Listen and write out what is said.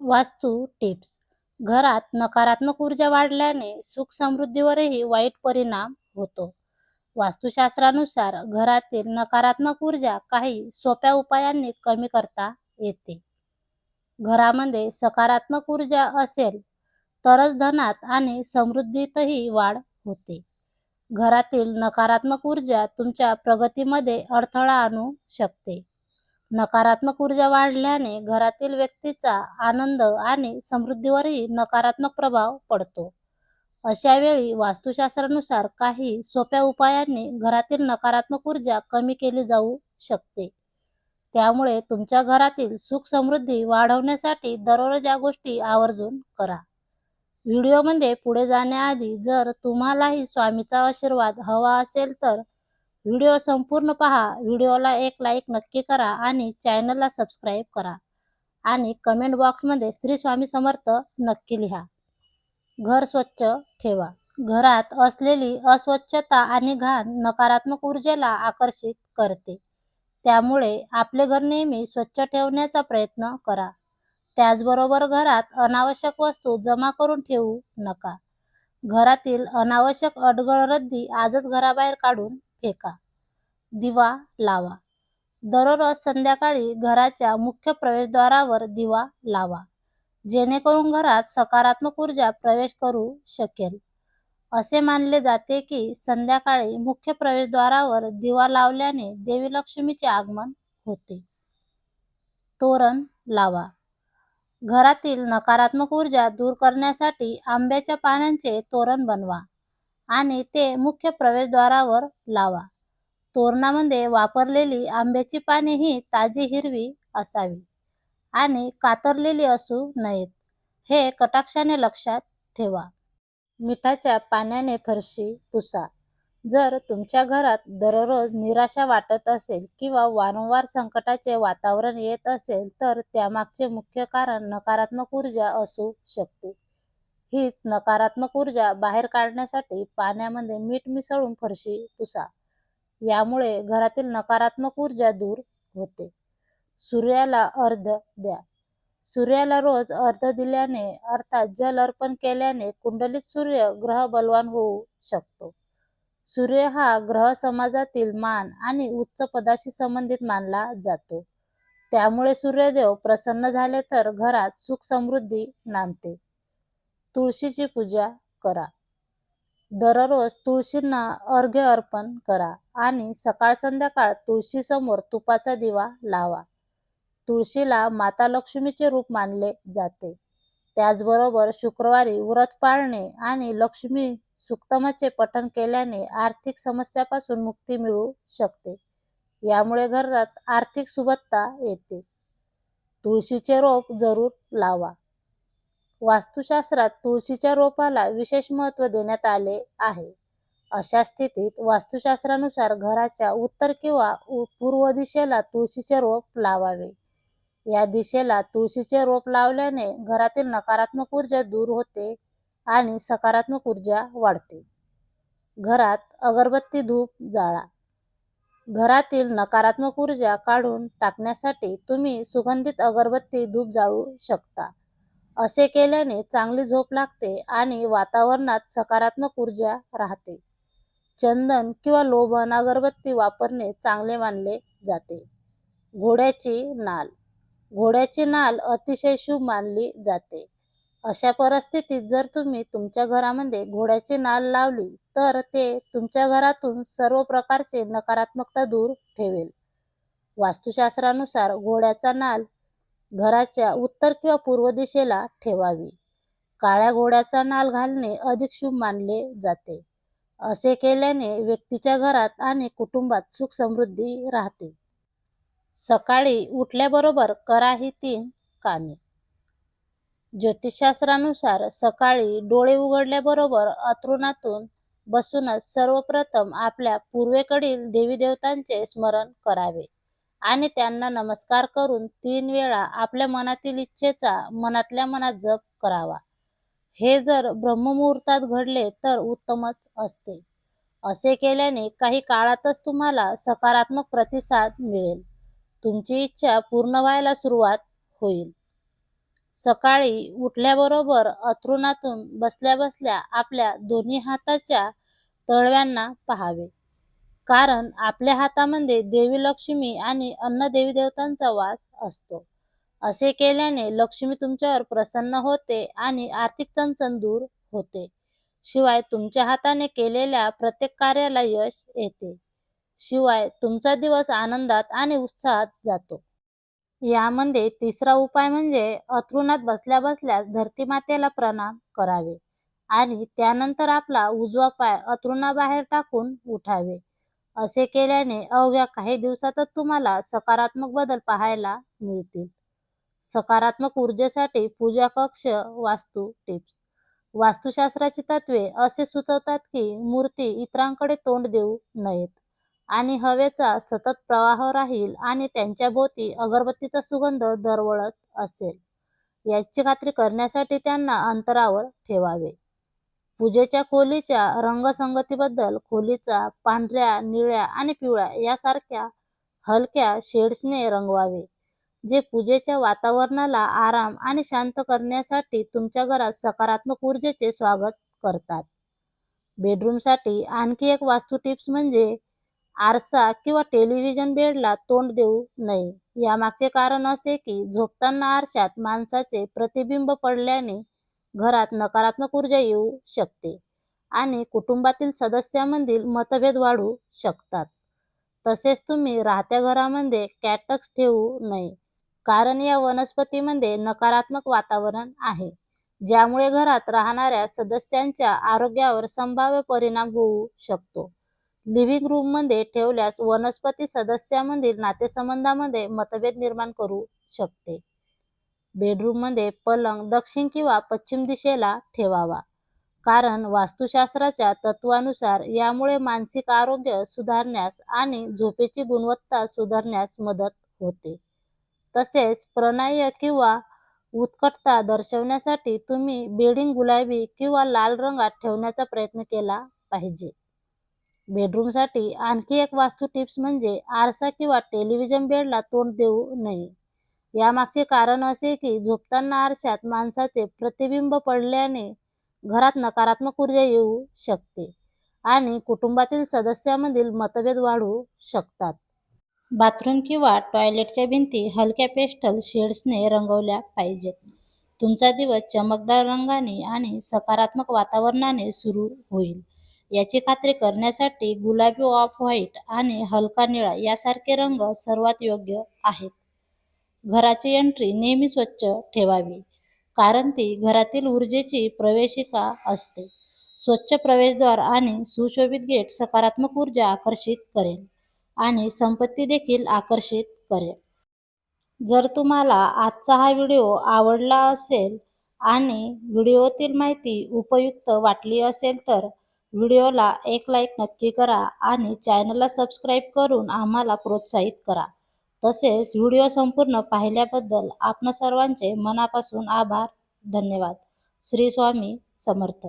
वास्तू टिप्स. घरात नकारात्मक ऊर्जा वाढल्याने सुख समृद्धीवरही वाईट परिणाम होतो. वास्तुशास्त्रानुसार घरातील नकारात्मक ऊर्जा काही सोप्या उपायांनी कमी करता येते. घरामध्ये सकारात्मक ऊर्जा असेल तरच धनात आणि समृद्धीतही वाढ होते. घरातील नकारात्मक ऊर्जा तुमच्या प्रगतीमध्ये अडथळा आणू शकते. नकारात्मक ऊर्जा वाढल्याने घरातील व्यक्तीचा आनंद आणि समृद्धीवरही नकारात्मक प्रभाव पडतो. अशा वेळी वास्तुशास्त्रानुसार काही सोप्या उपायांनी घरातील नकारात्मक ऊर्जा कमी केली जाऊ शकते. त्यामुळे तुमच्या घरातील सुख समृद्धी वाढवण्यासाठी दररोज या गोष्टी आवर्जून करा. व्हिडिओमध्ये पुढे जाण्याआधी जर तुम्हालाही स्वामीचा आशीर्वाद हवा असेल तर व्हिडिओ संपूर्ण पहा. व्हिडिओला एक लाईक नक्की करा आणि चॅनलला सबस्क्राईब करा. आणि कमेंट बॉक्समध्ये श्री स्वामी समर्थ नक्की लिहा. घर स्वच्छ ठेवा. घरात असलेली अस्वच्छता आणि घाण नकारात्मक ऊर्जेला आकर्षित करते. त्यामुळे आपले घर नेहमी स्वच्छ ठेवण्याचा प्रयत्न करा. त्याचबरोबर घरात अनावश्यक वस्तू जमा करून ठेवू नका. घरातील अनावश्यक अडगळ रद्दी आजच घराबाहेर काढून फेका. दिवा लावा. दररोज संध्याकाळी घराच्या मुख्य प्रवेशद्वारावर दिवा लावा. जेणेकरून घरात सकारात्मक ऊर्जा प्रवेश करू शकेल. असे मानले जाते की संध्याकाळी मुख्य प्रवेशद्वारावर दिवा लावल्याने देवी लक्ष्मीचे आगमन होते. तोरण लावा. घरातील नकारात्मक ऊर्जा दूर करण्यासाठी आंब्याच्या पानांचे तोरण बनवा. आणि ते मुख्य प्रवेशद्वारावर लावा. तोरणामध्ये वापरलेली आंब्याची पाने ही ताजी हिरवी असावी आणि कातरलेली असू नयेत. हे कटाक्षाने लक्षात ठेवा. मिठाच्या पाण्याने फरशी पुसा. जर तुमच्या घरात दररोज निराशा वाटत असेल किंवा वारंवार संकटाचे वातावरण येत असेल तर त्यामागचे मुख्य कारण नकारात्मक ऊर्जा असू शकते. हीच नकारात्मक ऊर्जा बाहेर काढण्यासाठी पाण्यामध्ये मीठ मिसळून फरशी पुसा. यामुळे घरातील नकारात्मक ऊर्जा दूर होते. सूर्याला अर्ध द्या. सूर्याला रोज अर्ध दिल्याने अर्थात जल अर्पण केल्याने कुंडलित सूर्य ग्रह बलवान होऊ शकतो. सूर्य हा ग्रह समाजातील मान आणि उच्च पदाशी संबंधित मानला जातो. त्यामुळे सूर्यदेव प्रसन्न झाले तर घरात सुख समृद्धी नांदते. तुळशीची पूजा करा. दररोज तुळशींना अर्घ्य अर्पण करा आणि सकाळ संध्याकाळ तुळशीसमोर तुपाचा दिवा लावा. तुळशीला माता लक्ष्मीचे रूप मानले जाते. त्याचबरोबर शुक्रवारी व्रत पाळणे आणि लक्ष्मी सुक्तमाचे पठण केल्याने आर्थिक समस्यापासून मुक्ती मिळू शकते. यामुळे घरात आर्थिक सुबत्ता येते. तुळशीचे रोप जरूर लावा. वास्तुशास्त्रात तुळशीच्या रोपाला विशेष महत्त्व देण्यात आले आहे. अशा स्थितीत वास्तुशास्त्रानुसार घराच्या उत्तर किंवा पूर्व दिशेला तुळशीचे रोप लावावे. या दिशेला तुळशीचे रोप लावल्याने घरातील नकारात्मक ऊर्जा दूर होते आणि सकारात्मक ऊर्जा वाढते. घरात अगरबत्ती धूप जाळा. घरातील नकारात्मक ऊर्जा काढून टाकण्यासाठी तुम्ही सुगंधित अगरबत्ती धूप जाळू शकता. असे केल्याने चांगली झोप लागते आणि वातावरणात सकारात्मक ऊर्जा राहते. चंदन किंवा लोभन अगरबत्ती वापरणे चांगले मानले जाते. घोड्याची नाल. घोड्याची नाल अतिशय शुभ मानली जाते. अशा परिस्थितीत जर तुम्ही तुमच्या घरामध्ये घोड्याची नाल लावली तर ते तुमच्या घरातून सर्व प्रकारचे नकारात्मकता दूर ठेवेल. वास्तुशास्त्रानुसार घोड्याचा नाल घराच्या उत्तर किंवा पूर्व दिशेला ठेवावी. काळ्या घोड्याचा नाल घालणे अधिक शुभ मानले जाते. असे केल्याने व्यक्तीच्या घरात आणि कुटुंबात सुख समृद्धी राहते. सकाळी उठल्याबरोबर करा ही तीन कामे. ज्योतिषशास्त्रानुसार सकाळी डोळे उघडल्याबरोबर अतृणातून बसूनच सर्वप्रथम आपल्या पूर्वेकडील देवी देवतांचे स्मरण करावे. आणि त्यांना नमस्कार करून तीन वेळा आपल्या मनातील इच्छेचा मनातल्या मनात जप करावा. हे जर ब्रह्ममुहूर्तात घडले तर उत्तमच असते. असे केल्याने काही काळातच तुम्हाला सकारात्मक प्रतिसाद मिळेल. तुमची इच्छा पूर्ण व्हायला सुरुवात होईल. सकाळी उठल्याबरोबर अथरुणातून बसल्या बसल्या आपल्या दोन्ही हाताच्या तळव्यांना पहावे. कारण आपल्या हातामध्ये देवी लक्ष्मी आणि अन्न देवी देवतांचा वास असतो. असे केल्याने लक्ष्मी तुमच्यावर प्रसन्न होते आणि आर्थिक चणचण दूर होते. शिवाय तुमच्या हाताने केलेल्या प्रत्येक कार्याला यश येते. शिवाय तुमचा दिवस आनंदात आणि उत्साहात जातो. यामध्ये तिसरा उपाय म्हणजे अंथरुणात बसल्या बसल्यास धरती मातेला प्रणाम करावे आणि त्यानंतर आपला उजवा पाय अंथरुणाबाहेर टाकून उठावे. असे केल्याने अवघ्या काही दिवसातच तुम्हाला सकारात्मक बदल पाहायला मिळतील. सकारात्मक ऊर्जेसाठी पूजा कक्ष वास्तू टिप्स. वास्तुशास्त्राची तत्वे असे सुचवतात की मूर्ती इतरांकडे तोंड देऊ नयेत आणि हवेचा सतत प्रवाह राहील आणि त्यांच्या भोवती अगरबत्तीचा सुगंध दरवळत असेल. याची खात्री करण्यासाठी त्यांना अंतरावर ठेवावे. पूजेच्या खोलीच्या रंगसंगतीबद्दल खोलीचा पांढऱ्या निळ्या आणि पिवळ्या यासारख्या हलक्या शेड्सने रंगवावे जे पूजेच्या वातावरणाला आराम आणि शांत करण्यासाठी तुमच्या घरात सकारात्मक ऊर्जेचे स्वागत करतात. बेडरूमसाठी आणखी एक वास्तू टिप्स म्हणजे आरसा किंवा टेलिव्हिजन बेडला तोंड देऊ नये. यामागचे कारण असे की झोपताना आरशात माणसाचे प्रतिबिंब पडल्याने घरात नकारात्मक ऊर्जा येऊ शकते आणि कुटुंबातील सदस्यांमधील मतभेद वाढू शकतात. तसेच तुम्ही राहत्या घरामध्ये कॅटक्स ठेवू नये कारण या वनस्पतीमध्ये नकारात्मक वातावरण आहे ज्यामुळे घरात राहणाऱ्या सदस्यांच्या आरोग्यावर संभाव्य परिणाम होऊ शकतो. लिव्हिंग रूममध्ये ठेवल्यास वनस्पती सदस्यांमधील नातेसंबंधामध्ये मतभेद निर्माण करू शकते. बेडरूममध्ये पलंग दक्षिण किंवा पश्चिम दिशेला ठेवावा. कारण वास्तुशास्त्राच्या तत्वानुसार यामुळे मानसिक आरोग्य सुधारण्यास आणि झोपेची गुणवत्ता सुधारण्यास मदत होते. तसेच प्रणय किंवा उत्कटता दर्शवण्यासाठी तुम्ही बेडिंग गुलाबी किंवा लाल रंगात ठेवण्याचा प्रयत्न केला पाहिजे. बेडरूमसाठी आणखी एक वास्तू टिप्स म्हणजे आरसा किंवा टेलिव्हिजन बेडला तोंड देऊ नये. यामागचे कारण असे की झोपताना आरशात माणसाचे प्रतिबिंब पडल्याने घरात नकारात्मक ऊर्जा येऊ शकते आणि कुटुंबातील सदस्यांमधील मतभेद वाढू शकतात. बाथरूम किंवा टॉयलेटच्या भिंती हलक्या पेस्टल शेड्सने रंगवल्या पाहिजेत. तुमचा दिवस चमकदार रंगाने आणि सकारात्मक वातावरणाने सुरू होईल. याची खात्री करण्यासाठी गुलाबी ऑफ व्हाईट आणि हलका निळा यासारखे रंग सर्वात योग्य आहेत. घराची एंट्री नेहमी स्वच्छ ठेवावी. कारण ती घरातील ऊर्जेची प्रवेशिका असते. स्वच्छ प्रवेशद्वार आणि सुशोभित गेट सकारात्मक ऊर्जा आकर्षित करेल आणि संपत्ती देखील आकर्षित करेल. जर तुम्हाला आजचा हा व्हिडिओ आवडला असेल आणि व्हिडिओतील माहिती उपयुक्त वाटली असेल तर व्हिडिओला एक लाईक नक्की करा आणि चॅनलला सबस्क्राईब करून आम्हाला प्रोत्साहित करा. तसेच व्हिडिओ संपूर्ण पाहिल्याबद्दल आपण सर्वांचे मनापासून आभार धन्यवाद. श्री स्वामी समर्थ.